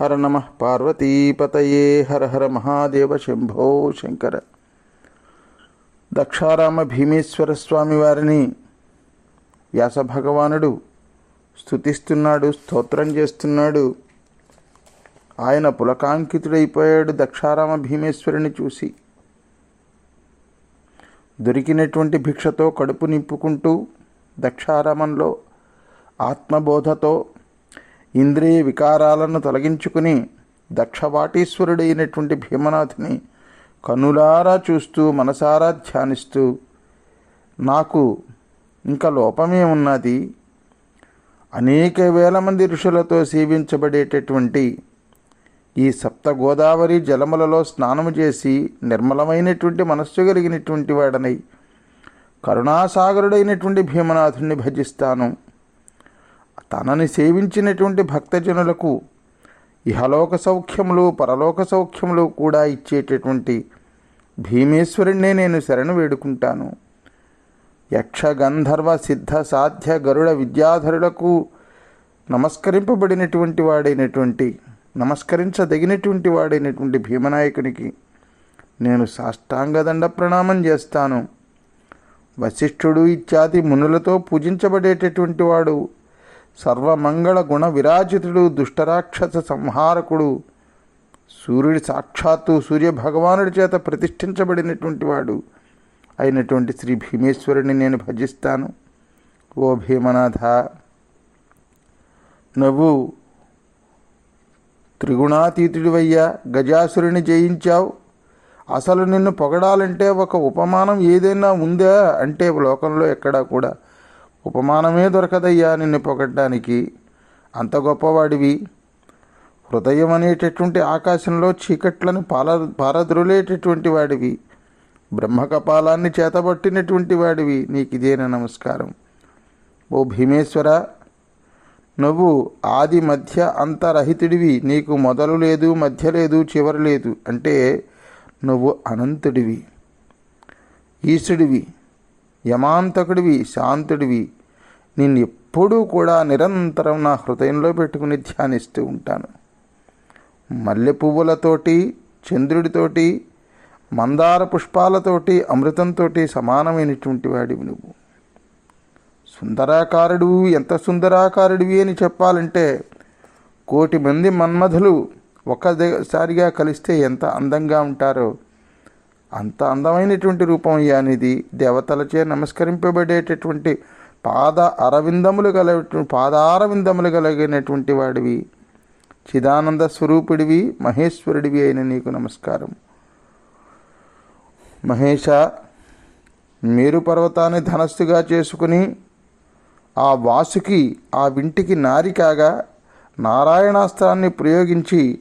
హర నమ పార్వతీపతయే హర హర మహాదేవ శంభో శంకర. దక్షారామ భీమేశ్వర స్వామి వారిని వ్యాస భగవానుడు స్థుతిస్తున్నాడు స్తోత్రం చేస్తున్నాడు. ఆయన పులకాంకితుడైపోయాడు దక్షారామ భీమేశ్వరుని చూసి. దొరికినటువంటి భిక్షతో కడుపు నింపుకుంటూ దక్షారామంలో ఆత్మబోధతో ఇంద్రియ వికారాలను తొలగించుకుని దక్షవాటీశ్వరుడైనటువంటి భీమనాథుని కనులారా చూస్తూ మనసారా ధ్యానిస్తూ నాకు ఇంకా లోపమే ఉన్నది అనేక వేల మంది ఋషులతో సేవించబడేటటువంటి ఈ సప్త గోదావరి జలములలో స్నానము చేసి నిర్మలమైనటువంటి మనస్సు కలిగినటువంటి వాడనై కరుణాసాగరుడైనటువంటి భీమనాథుణ్ణి భజిస్తాను. తనని సేవించినటువంటి భక్తజనులకు ఇహలోక సౌఖ్యములు పరలోక సౌఖ్యములు కూడా ఇచ్చేటటువంటి భీమేశ్వరుణ్ణే నేను శరణు వేడుకుంటాను. యక్ష గంధర్వ సిద్ధ సాధ్య గరుడ విద్యాధరులకు నమస్కరింపబడినటువంటి వాడైనటువంటి నమస్కరించదగినటువంటి వాడైనటువంటి భీమనాయకునికి నేను సాష్టాంగదండ ప్రణామం చేస్తాను. వశిష్ఠుడు ఇత్యాది మునులతో పూజించబడేటటువంటి వాడు సర్వమంగళ గుణ విరాజితుడు దుష్టరాక్షస సంహారకుడు. సూర్యుడి సాక్షాత్తు సూర్య భగవానుడి చేత ప్రతిష్ఠించబడినటువంటి వాడు. అయినటువంటి శ్రీ భీమేశ్వరుని నేను భజిస్తాను. ఓ భీమనాథ నువ్వు త్రిగుణాతీతుడివయ్యా గజాసురుని జయించావు. అసలు నిన్ను పొగడాలంటే ఒక ఉపమానం ఏదైనా ఉందా? అంటే లోకంలో ఎక్కడా కూడా ఉపమానమే దొరకదయ్యా నిన్ను పొగడ్డానికి. అంత గొప్పవాడివి. హృదయం అనేటటువంటి ఆకాశంలో చీకట్లను పాల పారద్రులేటటువంటి వాడివి. బ్రహ్మకపాలాన్ని చేతబట్టినటువంటి వాడివి. నీకు ఇదేనా నమస్కారం? ఓ భీమేశ్వర నువ్వు ఆది మధ్య అంతరహితుడివి. నీకు మొదలు లేదు మధ్య లేదు చివరి లేదు. అంటే నువ్వు అనంతుడివి ఈశుడివి యమాంతకుడివి శాంతుడివి. నిన్ను ఎప్పుడూ కూడా నిరంతరం నా హృదయంలో పెట్టుకుని ధ్యానిస్తూ ఉంటాను. మల్లె పువ్వులతోటి చంద్రుడితోటి మందార పుష్పాలతోటి అమృతంతో సమానమైనటువంటి వాడివి నువ్వు. సుందరాకారుడు ఎంత సుందరాకారుడివి అని చెప్పాలంటే కోటి మంది మన్మధులు ఒకసారిగా కలిస్తే ఎంత అందంగా ఉంటారో అంత అందమైనటువంటి రూపం అనేది దేవతలచే నమస్కరింపబడేటటువంటి పాద అరవిందములు గల పాదారవిందములు కలిగినటువంటి వాడివి. చిదానంద స్వరూపుడివి మహేశ్వరుడివి అయిన నీకు నమస్కారం. మహేష మేరు పర్వతాన్ని ధనస్సుగా చేసుకుని ఆ వాసుకి ఆ వింటికి నారి కాగా నారాయణాస్త్రాన్ని ప్రయోగించి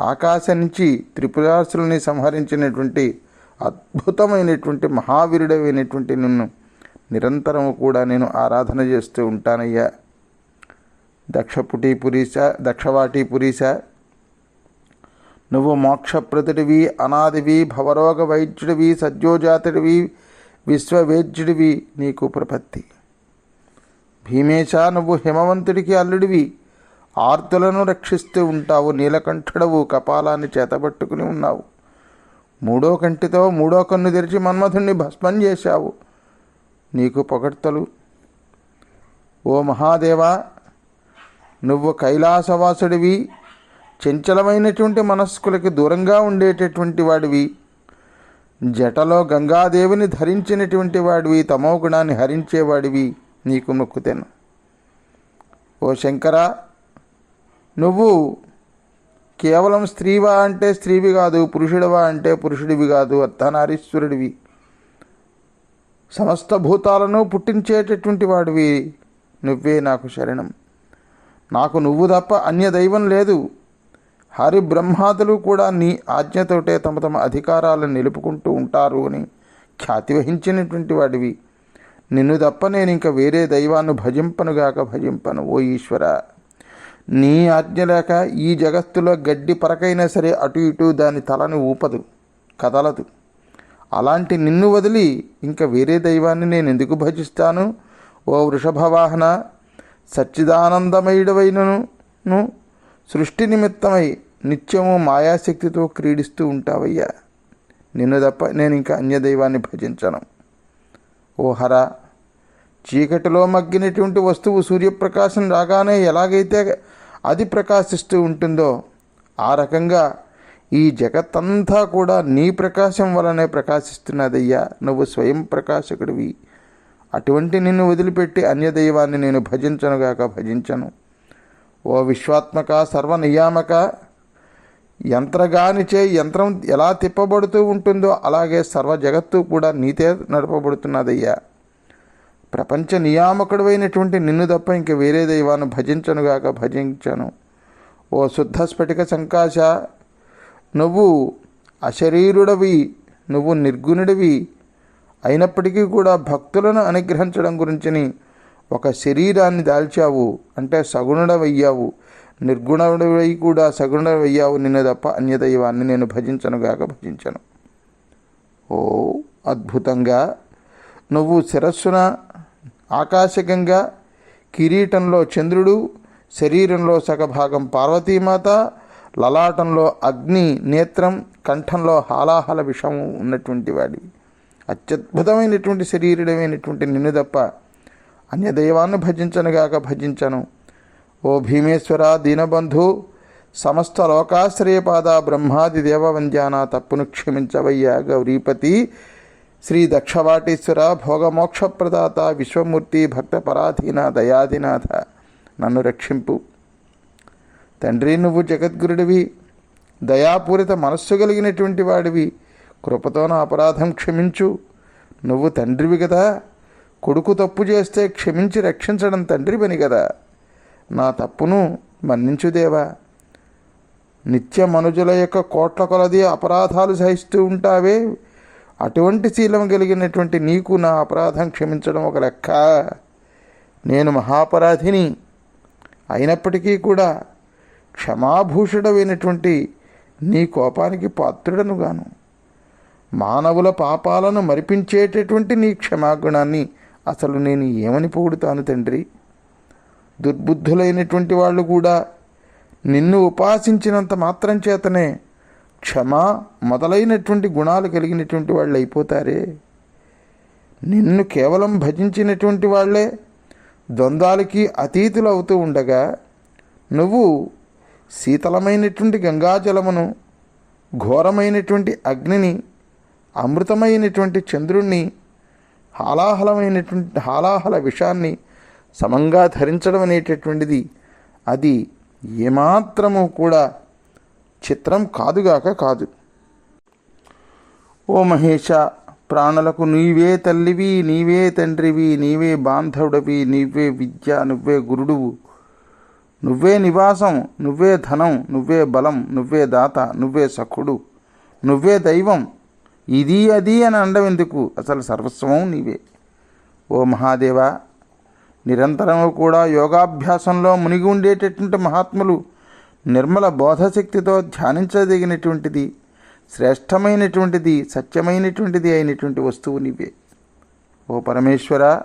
ఆకాశం నుంచి త్రిపురాసుల్ని సంహరించినటువంటి అద్భుతమైనటువంటి మహావీరుడమైనటువంటి నిన్ను నిరంతరము కూడా నేను ఆరాధన చేస్తూ ఉంటానయ్యా. దక్షపుటి పురీశ దక్షవాటి పురీశ నువ్వు మోక్షప్రతుడివి అనాదివి భవరోగ వైద్యుడివి సద్యోజాతుడివి విశ్వవేద్యుడివి నీకు ప్రపత్తి. భీమేశ నువ్వు హిమవంతుడికి అల్లుడివి. ఆర్తులను రక్షిస్తూ ఉంటావు నీలకంఠుడవు కపాలాన్ని చేతబట్టుకుని ఉన్నావు. మూడో కంటితో మూడో కన్ను తెరిచి మన్మథుణ్ణి భస్మం చేశావు. నీకు పొగడ్తలు. ఓ మహాదేవా నువ్వు కైలాసవాసుడివి. చంచలమైనటువంటి మనస్కులకి దూరంగా ఉండేటటువంటి వాడివి. జటలో గంగాదేవిని ధరించినటువంటి వాడివి. తమో గుణాన్ని హరించేవాడివి నీకు మొక్కుతాను. ఓ శంకరా నువ్వు కేవలం స్త్రీవా అంటే స్త్రీవి కాదు పురుషుడివా అంటే పురుషుడివి కాదు అర్ధనారీశ్వరుడివి సమస్త భూతాలను పుట్టించేటటువంటి వాడివి నువ్వే నాకు శరణం. నాకు నువ్వు తప్ప అన్య దైవం లేదు. హరి బ్రహ్మాదులు కూడా నీ ఆజ్ఞతోటే తమ తమ అధికారాలను నిలుపుకుంటూ ఉంటారు అని ఖ్యాతి వహించినటువంటి వాడివి. నిన్ను తప్ప నేను ఇంకా వేరే దైవాన్ని భజింపనుగాక భజింపను ఓ ఈశ్వర. నీ ఆజ్ఞ లేక ఈ జగత్తులో గడ్డి పరకైనా సరే అటు ఇటు దాని తలని ఊపదు కదలదు. అలాంటి నిన్ను వదిలి ఇంకా వేరే దైవాన్ని నేను ఎందుకు భజిస్తాను? ఓ వృషభవాహన సచ్చిదానందమయుడవైనను సృష్టి నిమిత్తమై నిత్యము మాయాశక్తితో క్రీడిస్తూ ఉంటావయ్యా. నిన్ను తప్ప నేను ఇంకా అన్య దైవాన్ని భజించను. ఓ హరా చీకటిలో మగ్గినటువంటి వస్తువు సూర్యప్రకాశం రాగానే ఎలాగైతే అది ప్రకాశిస్తూ ఉంటుందో ఆ రకంగా ఈ జగత్తంతా కూడా నీ ప్రకాశం వలనే ప్రకాశిస్తున్నదయ్యా. నువ్వు స్వయం ప్రకాశకుడివి. అటువంటి నిన్ను వదిలిపెట్టి అన్యదైవాన్ని నేను భజించనుగాక భజించను. ఓ విశ్వాత్మక సర్వనియామక యంత్రగానిచే యంత్రం ఎలా తిప్పబడుతూ ఉంటుందో అలాగే సర్వ జగత్తు కూడా నీతే నడపబడుతున్నదయ్యా. ప్రపంచ నియామకుడువైనటువంటి నిన్ను తప్ప ఇంక వేరే దైవాన్ని భజించనుగాక భజించను. ఓ శుద్ధ స్ఫటిక సంకాశ నువ్వు అశరీరుడవి నువ్వు నిర్గుణుడివి. అయినప్పటికీ కూడా భక్తులను అనుగ్రహించడం గురించిని ఒక శరీరాన్ని దాల్చావు అంటే సగుణుడవయ్యావు. నిర్గుణుడవై కూడా సగుణుడవయ్యావు నిన్ను తప్ప అన్యదైవాన్ని నేను భజించనుగాక భజించను. ఓ అద్భుతంగా నువ్వు శిరస్సున ఆకాశగంగా కిరీటంలో చంద్రుడు శరీరంలో సగభాగం పార్వతీమాత లలాటంలో అగ్ని నేత్రం కంఠంలో హాలాహల విషం ఉన్నటువంటి వాడివి అత్యద్భుతమైనటువంటి శరీరమైనటువంటి నిన్ను తప్ప అన్యదైవాన్ని భజించనుగాక భజించను. ఓ భీమేశ్వర దీనబంధు సమస్త లోకాశ్రయపాద బ్రహ్మాది దేవవంద్యాన తప్పును క్షమించవయ్యా గౌరీపతి. శ్రీ దక్షవాటేశ్వర భోగమోక్షప్రదాత విశ్వమూర్తి భక్త పరాధీన దయాధినాథ. నన్ను రక్షింపు. తండ్రి నువ్వు జగద్గురుడివి. దయాపూరిత మనస్సు కలిగినటువంటి వాడివి. కృపతో నా అపరాధం క్షమించు. నువ్వు తండ్రివి కదా కొడుకు తప్పు చేస్తే క్షమించి రక్షించడం తండ్రి పని కదా నా తప్పును మన్నించుదేవా నిత్య మనుజుల యొక్క కోట్ల కొలది అపరాధాలు సహిస్తూ ఉంటావే. అటువంటి శీలం కలిగినటువంటి నీకు నా అపరాధం క్షమించడం ఒక లెక్క. నేను మహాపరాధిని అయినప్పటికీ కూడా క్షమాభూషుడమైనటువంటి నీ కోపానికి పాత్రుడను గాను మానవుల పాపాలను మరిపించేటటువంటి నీ క్షమాగుణాన్ని అసలు నేను ఏమని పొగుడుతాను తండ్రి? దుర్బుద్ధులైనటువంటి వాళ్ళు కూడా నిన్ను ఉపాసించినంత మాత్రం చేతనే క్షమ మొదలైనటువంటి గుణాలు కలిగినటువంటి వాళ్ళు అయిపోతారే? నిన్ను కేవలం భజించినటువంటి వాళ్ళే ద్వంద్వాలకి అతీతులు అవుతూ ఉండగా నువ్వు శీతలమైనటువంటి గంగాజలమును ఘోరమైనటువంటి అగ్నిని అమృతమైనటువంటి చంద్రుణ్ణి హాలాహలమైనటువంటి హాలాహల విషాన్ని సమంగా ధరించడం అనేటటువంటిది అది ఏమాత్రము కూడా చిత్రం కాదుగాక కాదు. ఓ మహేష ప్రాణులకు నీవే తల్లివి నీవే తండ్రివి నీవే బాంధవుడివి నీవే విద్య నువ్వే గురుడువు. నువ్వే నివాసం నువ్వే ధనం నువ్వే బలం నువ్వే దాత నువ్వే సఖుడు నువ్వే దైవం. ఇది అది అని అండవెందుకు అసలు సర్వస్వం నీవే. ఓ మహాదేవా నిరంతరము కూడా యోగాభ్యాసంలో మునిగి ఉండేటటువంటి మహాత్ములు నిర్మల బోధశక్తితో ధ్యానించదగినటువంటిది శ్రేష్టమైనటువంటిది సత్యమైనటువంటిది అయినటువంటి వస్తువు నీవే. ఓ పరమేశ్వర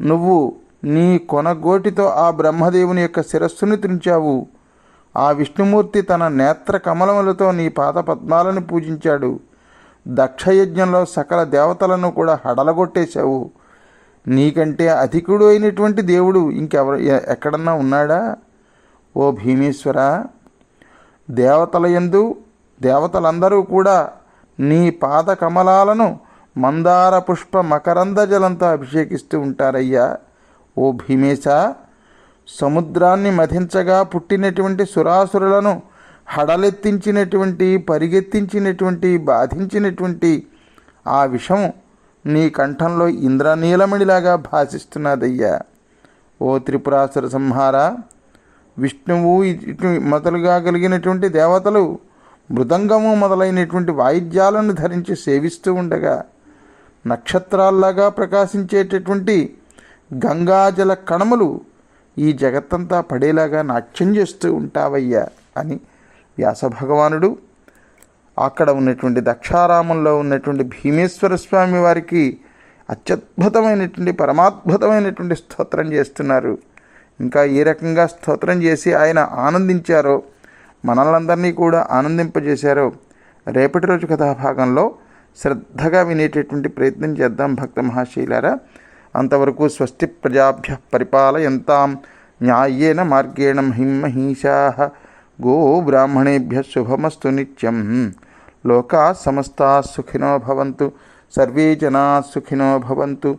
నువ్వు నీ కొనగోటితో ఆ బ్రహ్మదేవుని యొక్క శిరస్సుని తుంచావు ఆ విష్ణుమూర్తి తన నేత్ర కమలములతో నీ పాద పద్మాలను పూజించాడు. దక్షయజ్ఞంలో సకల దేవతలను కూడా హడలగొట్టేశావు. నీకంటే అధికుడు అయినటువంటి దేవుడు ఇంకెవరు ఎక్కడన్నా ఉన్నాడా? ఓ భీమేశ్వర దేవతల యందు దేవతలందరూ కూడా నీ పాద కమలాలను మందార పుష్ప మకరంద జలంతో అభిషేకిస్తూ ఉంటారయ్యా. ఓ భీమేశ సముద్రాన్ని మధించగా పుట్టినటువంటి సురాసురులను హడలెత్తించినటువంటి పరిగెత్తించినటువంటి బాధించినటువంటి ఆ విషం నీ కంఠంలో ఇంద్రనీలమణిలాగా భాషిస్తున్నదయ్యా. ఓ త్రిపురాసుర సంహార విష్ణువు ఇటు మొదలుగా కలిగినటువంటి దేవతలు మృదంగము మొదలైనటువంటి వాయిద్యాలను ధరించి సేవిస్తూ ఉండగా నక్షత్రాల్లాగా ప్రకాశించేటటువంటి గంగాజల కణములు ఈ జగత్తంతా పడేలాగా నాట్యం చేస్తూ ఉంటావయ్యా అని వ్యాస భగవానుడు అక్కడ ఉన్నటువంటి దక్షారామంలో ఉన్నటువంటి భీమేశ్వర స్వామి వారికి అత్యద్భుతమైనటువంటి పరమాద్భుతమైనటువంటి స్తోత్రం చేస్తున్నారు. ఇంకా ఏ రకంగా స్తోత్రం చేసి ఆయన ఆనందించారో మనలందరినీ కూడా ఆనందింపజేశారో రేపటి రోజు కథాభాగంలో శ్రద్ధగా వినేటటువంటి ప్రయత్నం చేద్దాం భక్త మహాశీలారా. అంతవరకు స్వస్తి ప్రజాభ్య పరిపాలయంతాం. న్యాయేన మార్గేణ హిమ్మహీషా గో బ్రాహ్మణేభ్య శుభమస్తు నిత్యం. లోకా సమస్తా సుఖినో భవంతు. సర్వే జనా సుఖినో భవంతు.